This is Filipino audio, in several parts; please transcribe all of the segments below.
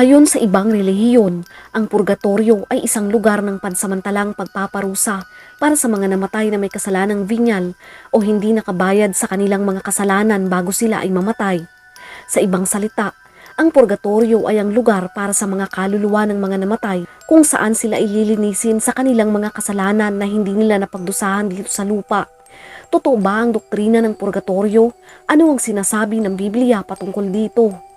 Ayon sa ibang relihiyon, ang purgatorio ay isang lugar ng pansamantalang pagpaparusa para sa mga namatay na may kasalanang vinyal o hindi nakabayad sa kanilang mga kasalanan bago sila ay mamatay. Sa ibang salita, ang purgatorio ay ang lugar para sa mga kaluluwa ng mga namatay kung saan sila ililinisin sa kanilang mga kasalanan na hindi nila napagdusahan dito sa lupa. Totoo ba ang doktrina ng purgatorio? Ano ang sinasabi ng Biblia patungkol dito?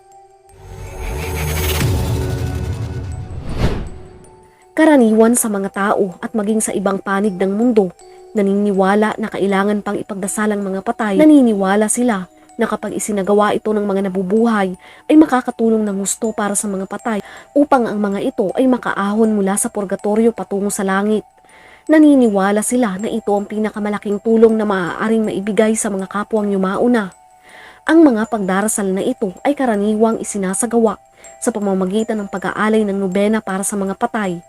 Karaniwan sa mga tao at maging sa ibang panig ng mundo, naniniwala na kailangan pang ipagdasal ang mga patay. Naniniwala sila na kapag isinagawa ito ng mga nabubuhay ay makakatulong ng gusto para sa mga patay upang ang mga ito ay makaahon mula sa purgatorio patungo sa langit. Naniniwala sila na ito ang pinakamalaking tulong na maaaring maibigay sa mga kapwang yumauna. Ang mga pagdarasal na ito ay karaniwang isinasagawa sa pamamagitan ng pag-aalay ng nobena para sa mga patay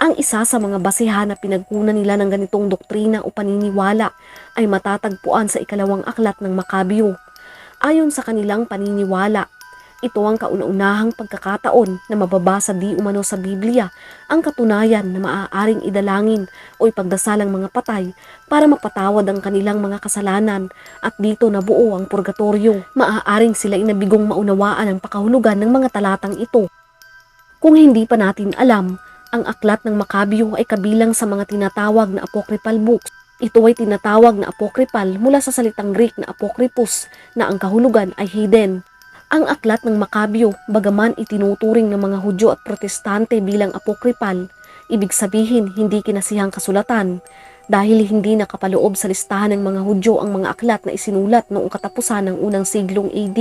ang isa sa mga basihan na pinagkunan nila ng ganitong doktrina o paniniwala ay matatagpuan sa ikalawang aklat ng Makabyo. Ayon sa kanilang paniniwala, ito ang kauna-unahang pagkakataon na mababasa di umano sa Biblia ang katunayan na maaaring idalangin o ipagdasal ang mga patay para mapatawad ang kanilang mga kasalanan at dito nabuo ang purgatorio. Maaaring sila inabigong maunawaan ang pakahulugan ng mga talatang ito. Kung hindi pa natin alam, ang aklat ng Makabyo ay kabilang sa mga tinatawag na apocryphal books. Ito ay tinatawag na apocryphal mula sa salitang Greek na apokrypos na ang kahulugan ay hidden. Ang aklat ng Makabyo, bagaman itinuturing ng mga Hudyo at Protestante bilang apokryphal, ibig sabihin hindi kinasihang kasulatan dahil hindi nakapaloob sa listahan ng mga Hudyo ang mga aklat na isinulat noong katapusan ng unang siglong AD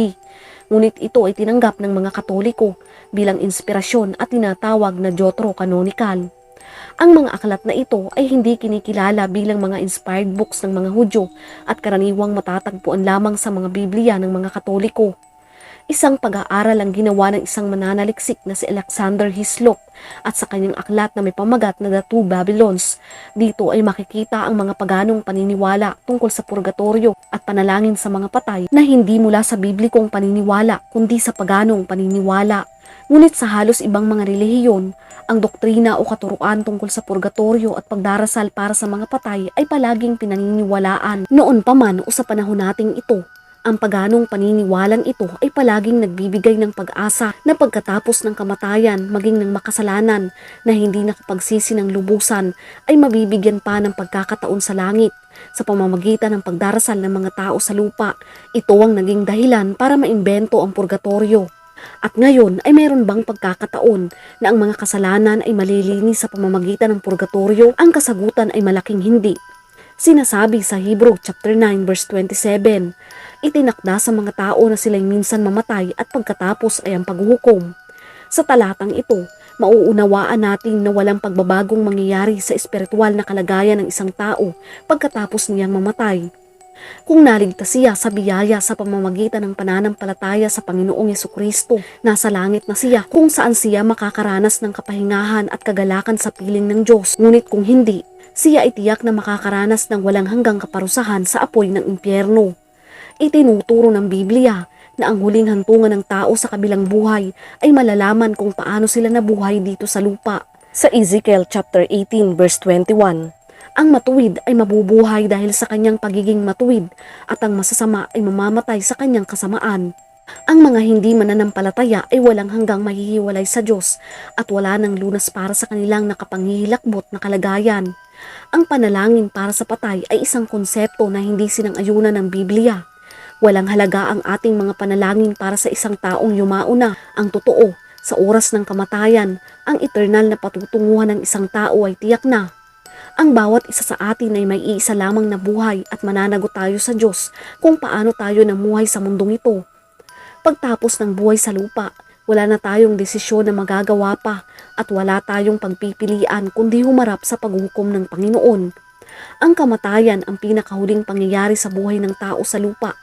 ngunit ito ay tinanggap ng mga Katoliko bilang inspirasyon at tinatawag na Deuterocanonical. Ang mga aklat na ito ay hindi kinikilala bilang mga inspired books ng mga Hudyo at karaniwang matatagpuan lamang sa mga Biblia ng mga Katoliko. Isang pag-aaral ang ginawa ng isang mananaliksik na si Alexander Hislop at sa kanyang aklat na may pamagat na The Two Babylons. Dito ay makikita ang mga paganong paniniwala tungkol sa purgatorio at panalangin sa mga patay na hindi mula sa biblikong paniniwala kundi sa paganong paniniwala. Ngunit sa halos ibang mga relihiyon, ang doktrina o katuruan tungkol sa purgatorio at pagdarasal para sa mga patay ay palaging pinaniniwalaan noon pa man o sa panahon nating ito. Ang paganong paniniwalang ito ay palaging nagbibigay ng pag-asa na pagkatapos ng kamatayan maging ng makasalanan na hindi nakapagsisi ng lubusan ay mabibigyan pa ng pagkakataon sa langit. Sa pamamagitan ng pagdarasal ng mga tao sa lupa, ito ang naging dahilan para maimbento ang purgatorio. At ngayon ay mayroon bang pagkakataon na ang mga kasalanan ay malilinis sa pamamagitan ng purgatorio? Ang kasagutan ay malaking hindi. Sinasabi sa Hebrew chapter 9 verse 27, itinakda sa mga tao na sila'y minsan mamatay at pagkatapos ay ang paghuhukom. Sa talatang ito, mauunawaan natin na walang pagbabagong mangyayari sa espiritual na kalagayan ng isang tao pagkatapos niyang mamatay. Kung naligtas siya sa biyaya sa pamamagitan ng pananampalataya sa Panginoong Yeso Kristo, nasa langit na siya kung saan siya makakaranas ng kapahingahan at kagalakan sa piling ng Diyos. Ngunit kung hindi, siya ay tiyak na makakaranas ng walang hanggang kaparusahan sa apoy ng impyerno. Itinuturo ng Biblia na ang huling hantungan ng tao sa kabilang buhay ay malalaman kung paano sila nabuhay dito sa lupa. Sa Ezekiel chapter 18 verse 21, ang matuwid ay mabubuhay dahil sa kanyang pagiging matuwid at ang masasama ay mamamatay sa kanyang kasamaan. Ang mga hindi mananampalataya ay walang hanggang mahihiwalay sa Diyos at wala nang lunas para sa kanilang nakapangihilakbot na kalagayan. Ang panalangin para sa patay ay isang konsepto na hindi sinang-ayunan ng Biblia. Walang halaga ang ating mga panalangin para sa isang taong yumauna. Ang totoo, sa oras ng kamatayan, ang eternal na patutunguhan ng isang tao ay tiyak na. Ang bawat isa sa atin ay may iisa lamang na buhay at mananagot tayo sa Diyos kung paano tayo namuhay sa mundong ito. Pagtapos ng buhay sa lupa, wala na tayong desisyon na magagawa pa at wala tayong pagpipilian kundi humarap sa paghukom ng Panginoon. Ang kamatayan ang pinakahuling pangyayari sa buhay ng tao sa lupa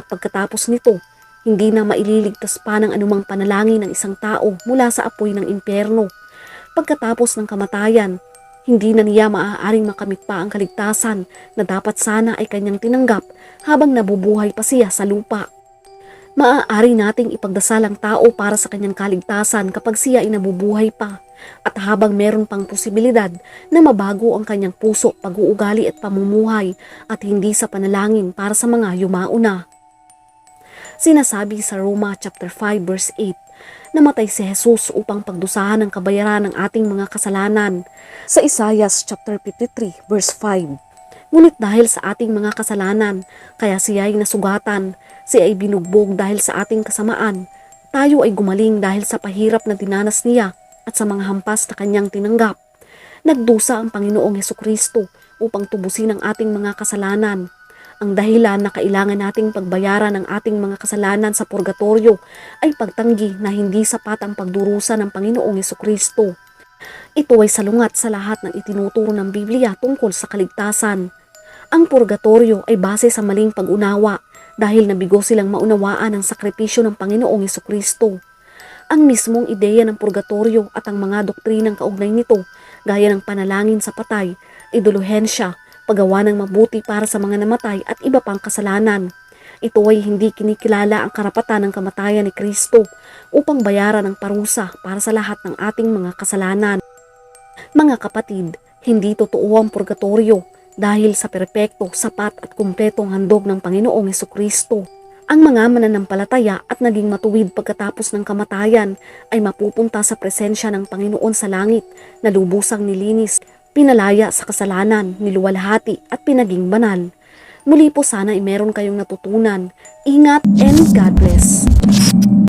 at pagkatapos nito, hindi na maililigtas pa ng anumang panalangin ng isang tao mula sa apoy ng impyerno. Pagkatapos ng kamatayan, hindi na niya maaaring makamit pa ang kaligtasan na dapat sana ay kanyang tinanggap habang nabubuhay pa siya sa lupa. Maaari nating ipagdasal ang tao para sa kanyang kaligtasan kapag siya ay nabubuhay pa at habang meron pang posibilidad na mabago ang kanyang puso, pag-uugali at pamumuhay at hindi sa panalangin para sa mga yumauna. Sinasabi sa Roma chapter 5 verse 8, namatay si Jesus upang pagdusahan ang kabayaran ng ating mga kasalanan. Sa Isaias chapter 53 verse 5, Ngunit dahil sa ating mga kasalanan, kaya siya ay nasugatan, siya ay binugbog dahil sa ating kasamaan, tayo ay gumaling dahil sa pahirap na dinanas niya at sa mga hampas na kanyang tinanggap. Nagdusa ang Panginoong Heso Kristo upang tubusin ang ating mga kasalanan. Ang dahilan na kailangan nating pagbayaran ang ating mga kasalanan sa purgatorio ay pagtanggi na hindi sapat ang pagdurusa ng Panginoong Heso Kristo. Ito ay salungat sa lahat ng itinuturo ng Biblia tungkol sa kaligtasan. Ang purgatorio ay base sa maling pag-unawa dahil nabigo silang maunawaan ang sakripisyo ng Panginoong Heso Kristo. Ang mismong ideya ng purgatorio at ang mga doktrinang kaugnay nito, gaya ng panalangin sa patay, iduluhensya, paggawa ng mabuti para sa mga namatay at iba pang kasalanan. Ito ay hindi kinikilala ang karapatan ng kamatayan ni Kristo upang bayaran ang parusa para sa lahat ng ating mga kasalanan. Mga kapatid, hindi totoo ang purgatorio dahil sa perpekto, sapat at kumpletong handog ng Panginoong Heso Kristo. Ang mga mananampalataya at naging matuwid pagkatapos ng kamatayan ay mapupunta sa presensya ng Panginoon sa langit na lubusang nilinis, pinalaya sa kasalanan, niluwalhati at pinaging banal. Muli po sana ay meron kayong natutunan. Ingat and God bless.